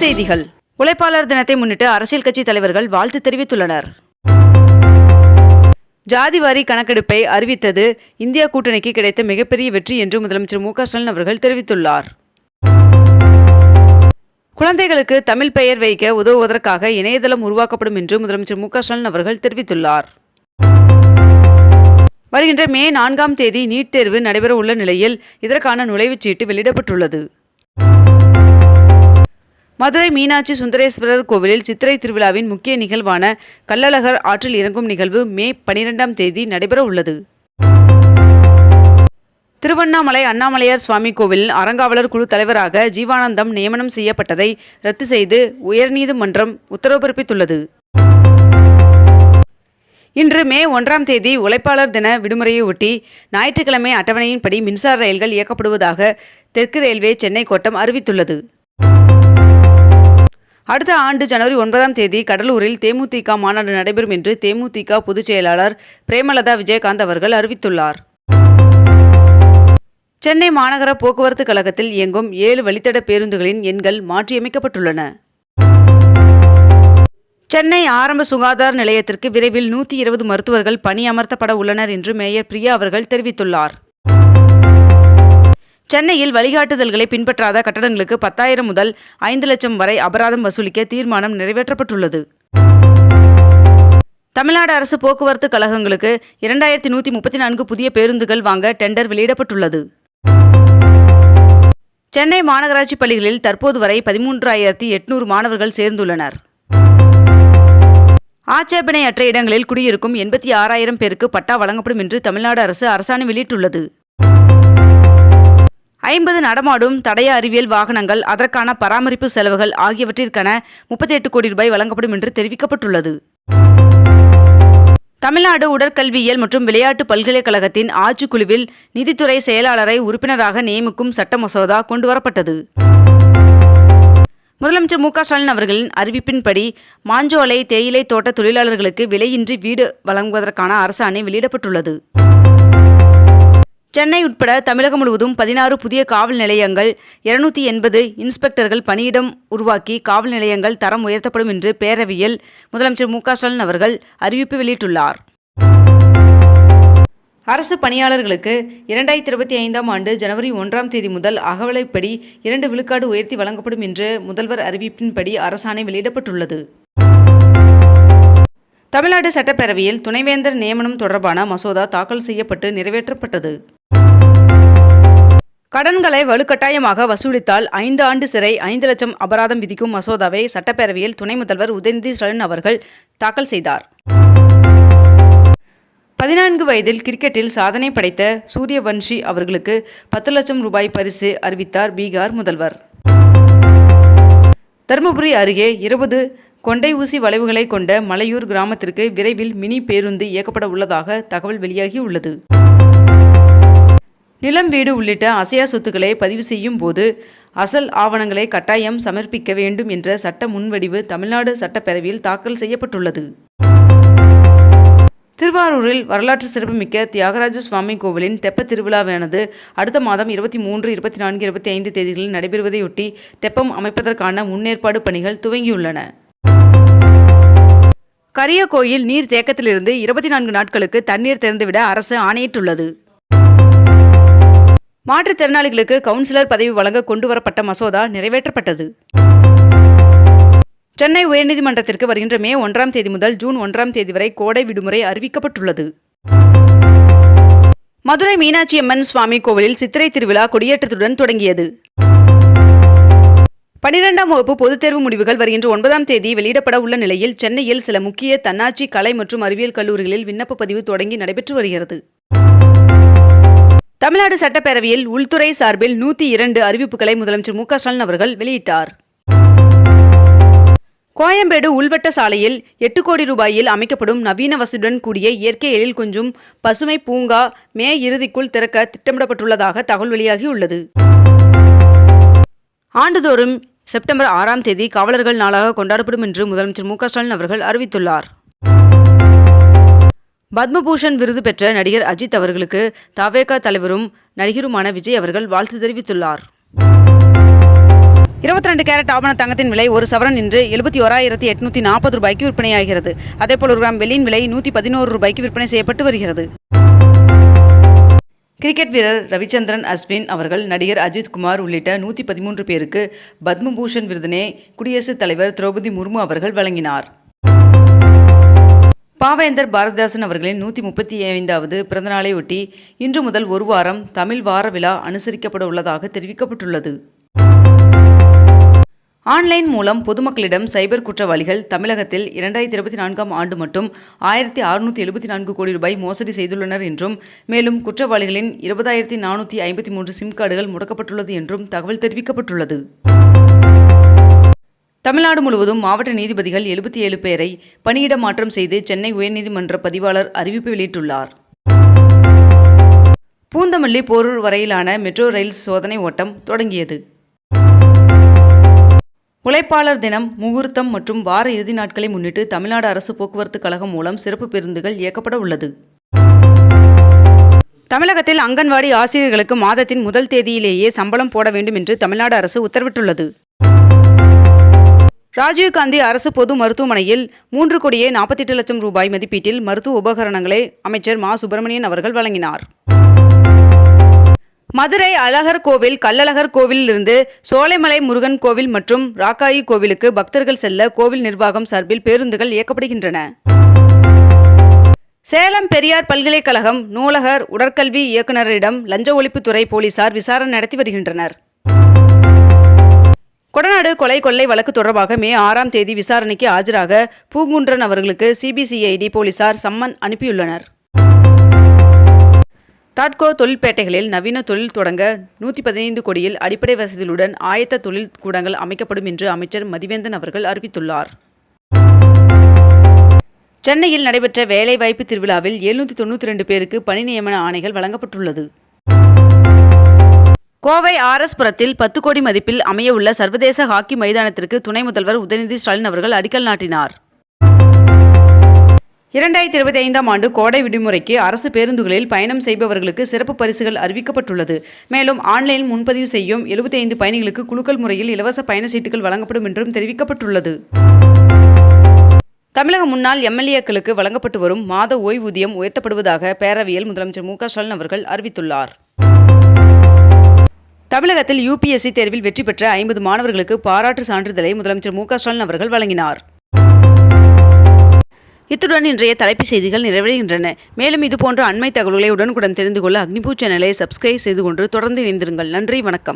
செய்திகள். உழைப்பாளர் தினத்தை முன்னிட்டு அரசியல் கட்சி தலைவர்கள் வாழ்த்து தெரிவித்துள்ளனர். ஜாதிவாரி கணக்கெடுப்பை அறிவித்தது இந்தியா கூட்டணிக்கு கிடைத்த மிகப்பெரிய வெற்றி என்று முதலமைச்சர் மு ஸ்டாலின் அவர்கள் தெரிவித்துள்ளார். குழந்தைகளுக்கு தமிழ் பெயர் வைக்க உதவுவதற்காக இணையதளம் உருவாக்கப்படும் என்று முதலமைச்சர் மு ஸ்டாலின் அவர்கள் தெரிவித்துள்ளார். வருகின்ற மே நான்காம் தேதி நீட் தேர்வு நடைபெற உள்ள நிலையில் இதற்கான நுழைவுச்சீட்டு வெளியிடப்பட்டுள்ளது. மதுரை மீனாட்சி சுந்தரேஸ்வரர் கோவிலில் சித்திரை திருவிழாவின் முக்கிய நிகழ்வான கள்ளழகர் ஆற்றில் இறங்கும் நிகழ்வு மே பனிரெண்டாம் தேதி நடைபெற உள்ளது. திருவண்ணாமலை அண்ணாமலையார் சுவாமி கோவிலில் அறங்காவலர் குழு தலைவராக ஜீவானந்தம் நியமனம் செய்யப்பட்டதை ரத்து செய்து உயர்நீதிமன்றம் உத்தரவு பிறப்பித்துள்ளது இன்று மே ஒன்றாம் தேதி உழைப்பாளர் தின விடுமுறையை ஒட்டி ஞாயிற்றுக்கிழமை அட்டவணையின்படி மின்சார ரயில்கள் இயக்கப்படுவதாக தெற்கு ரயில்வே சென்னை கோட்டம் அறிவித்துள்ளது. அடுத்த ஆண்டு ஜனவரி ஒன்பதாம் தேதி கடலூரில் தேமுதிக மாநாடு நடைபெறும் என்று தேமுதிக பொதுச் செயலாளர் பிரேமலதா விஜயகாந்த் அவர்கள் அறிவித்துள்ளார். சென்னை மாநகர போக்குவரத்து கழகத்தில் இயங்கும் ஏழு வழித்தட பேருந்துகளின் எண்கள் மாற்றியமைக்கப்பட்டுள்ளன. சென்னை ஆரம்ப சுகாதார நிலையத்திற்கு விரைவில் நூற்றி இருபது மருத்துவர்கள் பணியமர்த்தப்பட உள்ளனர் என்று மேயர் பிரியா அவர்கள் தெரிவித்துள்ளார். சென்னையில் வழிகாட்டுதல்களை பின்பற்றாத கட்டடங்களுக்கு பத்தாயிரம் முதல் ஐந்து லட்சம் வரை அபராதம் வசூலிக்க தீர்மானம் நிறைவேற்றப்பட்டுள்ளது. தமிழ்நாடு அரசு போக்குவரத்து கழகங்களுக்கு இரண்டாயிரத்தி நூற்றி முப்பத்தி நான்கு புதிய பேருந்துகள் வாங்க டெண்டர் வெளியிடப்பட்டுள்ளது. சென்னை மாநகராட்சி பள்ளிகளில் தற்போது வரை பதிமூன்றாயிரத்தி எட்நூறு மாணவர்கள் சேர்ந்துள்ளனர். ஆட்சேபனையற்ற இடங்களில் குடியிருக்கும் எண்பத்தி ஆறாயிரம் பேருக்கு பட்டா வழங்கப்படும் என்று தமிழ்நாடு அரசு அரசாணை வெளியிட்டுள்ளது. ஐம்பது நடமாடும் தடய அறிவியல் வாகனங்கள் அதற்கான பராமரிப்பு செலவுகள் ஆகியவற்றிற்கான முப்பத்தி எட்டு கோடி ரூபாய் வழங்கப்படும் என்று தெரிவிக்கப்பட்டுள்ளது. தமிழ்நாடு உடற்கல்வியியல் மற்றும் விளையாட்டு பல்கலைக்கழகத்தின் ஆட்சிக்குழுவில் நிதித்துறை செயலாளரை உறுப்பினராக நியமிக்கும் சட்ட மசோதா கொண்டுவரப்பட்டது முதலமைச்சர் மு க ஸ்டாலின் அவர்களின் அறிவிப்பின்படி மாஞ்சோலை தேயிலை தோட்ட தொழிலாளர்களுக்கு விலையின்றி வீடு வழங்குவதற்கான அரசாணை வெளியிடப்பட்டுள்ளது. சென்னை உட்பட தமிழகம் முழுவதும் பதினாறு புதிய காவல் நிலையங்கள் இருநூத்தி எண்பது இன்ஸ்பெக்டர்கள் பணியிடம் உருவாக்கி காவல் நிலையங்கள் தரம் உயர்த்தப்படும் என்று பேரவையில் முதலமைச்சர் மு ஸ்டாலின் அவர்கள் அறிவிப்பு வெளியிட்டுள்ளார். அரசு பணியாளர்களுக்கு இரண்டாயிரத்தி இருபத்தி ஐந்தாம் ஆண்டு ஜனவரி ஒன்றாம் தேதி முதல் அகவலைப்படி இரண்டு விழுக்காடு உயர்த்தி வழங்கப்படும் என்று முதல்வர் அறிவிப்பின்படி அரசாணை வெளியிடப்பட்டுள்ளது. தமிழ்நாடு சட்டப்பேரவையில் துணைவேந்தர் நியமனம் தொடர்பான மசோதா தாக்கல் செய்யப்பட்டு நிறைவேற்றப்பட்டது. கடன்களை வலுக்கட்டாயமாக வசூலித்தால் ஐந்து ஆண்டு சிறை ஐந்து லட்சம் அபராதம் விதிக்கும் மசோதாவை சட்டப்பேரவையில் துணை முதல்வர் உதயநிதி ஸ்டாலின் அவர்கள் தாக்கல் செய்தார். பதினான்கு வயதில் கிரிக்கெட்டில் சாதனை படைத்த சூரியவன்ஷி அவர்களுக்கு பத்து லட்சம் ரூபாய் பரிசு அறிவித்தார் பீகார் முதல்வர். தருமபுரி அருகே இருபது கொண்டை ஊசி வளைவுகளை கொண்ட மலையூர் கிராமத்திற்கு விரைவில் மினி பேருந்து இயக்கப்பட உள்ளதாக தகவல் வெளியாகியுள்ளது. நிலம் வீடு உள்ளிட்ட அசையா சொத்துக்களை பதிவு செய்யும் போது அசல் ஆவணங்களை கட்டாயம் சமர்ப்பிக்க வேண்டும் என்ற சட்ட முன்வடிவு தமிழ்நாடு சட்டப்பேரவையில் தாக்கல் செய்யப்பட்டுள்ளது. திருவாரூரில் வரலாற்று சிறப்புமிக்க தியாகராஜ சுவாமி கோவிலின் தெப்ப திருவிழாவானது அடுத்த மாதம் இருபத்தி மூன்று இருபத்தி நான்கு இருபத்தி ஐந்து தேதிகளில் நடைபெறுவதையொட்டி தெப்பம் அமைப்பதற்கான முன்னேற்பாடு பணிகள் துவங்கியுள்ளன. கரியகோயில் நீர் தேக்கத்திலிருந்து இருபத்தி நான்கு நாட்களுக்கு தண்ணீர் திறந்துவிட அரசு ஆணையிட்டுள்ளது. மாற்றுத்திறனாளிகளுக்கு கவுன்சிலர் பதவி வழங்க கொண்டுவரப்பட்ட மசோதா நிறைவேற்றப்பட்டது. சென்னை உயர்நீதிமன்றத்திற்கு வருகின்ற மே ஒன்றாம் தேதி முதல் ஜூன் ஒன்றாம் தேதி வரை கோடை விடுமுறை அறிவிக்கப்பட்டுள்ளது. மதுரை மீனாட்சி அம்மன் சுவாமி கோவிலில் சித்திரை திருவிழா கொடியேற்றத்துடன் தொடங்கியது. பனிரெண்டாம் வகுப்பு பொதுத் தேர்வு முடிவுகள் வருகின்ற ஒன்பதாம் தேதி வெளியிடப்பட உள்ள நிலையில் சென்னையில் சில முக்கிய தன்னாட்சி கலை மற்றும் அறிவியல் கல்லூரிகளில் விண்ணப்ப பதிவு தொடங்கி நடைபெற்று வருகிறது. தமிழ்நாடு சட்டப்பேரவையில் உள்துறை சார்பில் நூற்றி இரண்டு அறிவிப்புகளை முதலமைச்சர் மு ஸ்டாலின் அவர்கள் வெளியிட்டார். கோயம்பேடு உள்வட்ட சாலையில் எட்டு கோடி ரூபாயில் அமைக்கப்படும் நவீன வசதியுடன் கூடிய இயற்கை எழில் கொஞ்சும் பசுமை பூங்கா மே இறுதிக்குள் திறக்க திட்டமிடப்பட்டுள்ளதாக தகவல் வெளியாகியுள்ளது. ஆண்டுதோறும் செப்டம்பர் ஆறாம் தேதி காவலர்கள் நாளாக கொண்டாடப்படும் என்று முதலமைச்சர் மு ஸ்டாலின் அவர்கள் அறிவித்துள்ளார். பத்மபூஷன் விருது பெற்ற நடிகர் அஜித் அவர்களுக்கு தவேகா தலைவரும் நடிகருமான விஜய் அவர்கள் வாழ்த்து தெரிவித்துள்ளார். இருபத்தி ரெண்டு கேரட் ஆபண தங்கத்தின் விலை ஒரு சவரன் இன்று எழுபத்தி ஓராயிரத்தி எட்நூற்றி நாற்பது ரூபாய்க்கு விற்பனையாகிறது. அதேபோல் ஒரு கிராம் வெள்ளியின் விலை நூற்றி பதினோரு ரூபாய்க்கு விற்பனை செய்யப்பட்டு வருகிறது. கிரிக்கெட் வீரர் ரவிச்சந்திரன் அஸ்வின் அவர்கள் நடிகர் அஜித் குமார் உள்ளிட்ட நூற்றி பதிமூன்று பேருக்கு பத்மபூஷன் விருதினை குடியரசுத் தலைவர் திரௌபதி முர்மு அவர்கள் வழங்கினார். பாவேந்தர் பாரதிதாசன் அவர்களின் நூற்றி முப்பத்தி ஐந்தாவது பிறந்தநாளையொட்டி இன்று முதல் ஒரு வாரம் தமிழ் வார விழா அனுசரிக்கப்பட உள்ளதாக தெரிவிக்கப்பட்டுள்ளது. ஆன்லைன் மூலம் பொதுமக்களிடம் சைபர் குற்றவாளிகள் தமிழகத்தில் இரண்டாயிரத்தி இருபத்தி நான்காம் ஆண்டு மட்டும் ஆயிரத்தி அறுநூற்றி எழுபத்தி நான்கு கோடி ரூபாய் மோசடி செய்துள்ளனர் என்றும் மேலும் குற்றவாளிகளின் இருபதாயிரத்தி நானூற்றி ஐம்பத்தி மூன்று சிம் கார்டுகள் முடக்கப்பட்டுள்ளது என்றும் தகவல் தெரிவிக்கப்பட்டுள்ளது. தமிழ்நாடு முழுவதும் மாவட்ட நீதிபதிகள் எழுபத்தி ஏழு பேரை பணியிட மாற்றம் செய்து சென்னை உயர்நீதிமன்ற பதிவாளர் அறிவிப்பு வெளியிட்டுள்ளார். பூந்தமல்லி போரூர் வரையிலான மெட்ரோ ரயில் சோதனை ஓட்டம் தொடங்கியது. உழைப்பாளர் தினம் முகூர்த்தம் மற்றும் வார இறுதி நாட்களை முன்னிட்டு தமிழ்நாடு அரசு போக்குவரத்து கழகம் மூலம் சிறப்பு பேருந்துகள் இயக்கப்பட உள்ளது. தமிழகத்தில் அங்கன்வாடி ஆசிரியர்களுக்கு மாதத்தின் முதல் தேதியிலேயே சம்பளம் போட வேண்டும் என்று தமிழ்நாடு அரசு உத்தரவிட்டுள்ளது. ராஜீவ்காந்தி அரசு பொது மருத்துவமனையில் மூன்று கோடியே நாற்பத்தெட்டு லட்சம் ரூபாய் மதிப்பீட்டில் மருத்துவ உபகரணங்களை அமைச்சர் மா. சுப்பிரமணியன் அவர்கள் வழங்கினார். மதுரை அழகர் கோவில் கள்ளழகர் கோவிலிருந்து சோலைமலை முருகன் கோவில் மற்றும் ராக்காயி கோவிலுக்கு பக்தர்கள் செல்ல கோவில் நிர்வாகம் சார்பில் பேருந்துகள் இயக்கப்படுகின்றன. சேலம் பெரியார் பல்கலைக்கழகம் நூலகர் உடற்கல்வி இயக்குநரிடம் லஞ்ச ஒழிப்புத்துறை போலீசார் விசாரணை நடத்தி வருகின்றனர். கொடநாடு கொலை கொள்ளை வழக்கு தொடர்பாக மே ஆறாம் தேதி விசாரணைக்கு ஆஜராக பூங்குன்றன் அவர்களுக்கு சிபிசிஐடி போலீசார் சம்மன் அனுப்பியுள்ளனர். தாட்கோ தொழில்பேட்டைகளில் நவீன தொழில் தொடங்க நூற்றி பதினைந்து கோடியில் அடிப்படை வசதிகளுடன் ஆயத்த தொழில் கூடங்கள் அமைக்கப்படும் என்று அமைச்சர் மதிவேந்தன் அவர்கள் அறிவித்துள்ளார். சென்னையில் நடைபெற்ற வேலைவாய்ப்பு திருவிழாவில் எழுநூற்றி தொண்ணூற்றி ரெண்டு பேருக்கு பணி நியமன ஆணைகள் வழங்கப்பட்டுள்ளது. கோவை ஆர்எஸ் புரத்தில் பத்து கோடி மதிப்பில் அமையவுள்ள சர்வதேச ஹாக்கி மைதானத்திற்கு துணை முதல்வர் உதயநிதி ஸ்டாலின் அவர்கள் அடிக்கல் நாட்டினார். இரண்டாயிரத்தி இருபத்தி ஐந்தாம் ஆண்டு கோடை விடுமுறைக்கு அரசு பேருந்துகளில் பயணம் செய்பவர்களுக்கு சிறப்பு பரிசுகள் அறிவிக்கப்பட்டுள்ளது. மேலும் ஆன்லைனில் முன்பதிவு செய்யும் எழுபத்தி ஐந்து பயணிகளுக்கு குழுக்கள் முறையில் இலவச பயண சீட்டுகள் வழங்கப்படும் என்றும் தெரிவிக்கப்பட்டுள்ளது. தமிழக முன்னாள் எம்எல்ஏக்களுக்கு வழங்கப்பட்டு வரும் மாத ஓய்வூதியம் உயர்த்தப்படுவதாக பேரவையில் முதலமைச்சர் மு க ஸ்டாலின் அவர்கள் அறிவித்துள்ளார். தமிழகத்தில் யூபிஎஸ்சி தேர்வில் வெற்றி பெற்ற ஐம்பது மாணவர்களுக்கு பாராட்டு சான்றிதழை முதலமைச்சர் மு ஸ்டாலின் அவர்கள் வழங்கினார். இத்துடன் இன்றைய தலைப்புச் செய்திகள் நிறைவடைகின்றன. மேலும் இதுபோன்ற அண்மை தகவல்களை உடனுக்குடன் தெரிந்து கொள்ள அக்னிபூ சேனலை சப்ஸ்கிரைப் செய்து கொண்டு தொடர்ந்து இணைந்திருங்கள். நன்றி வணக்கம்.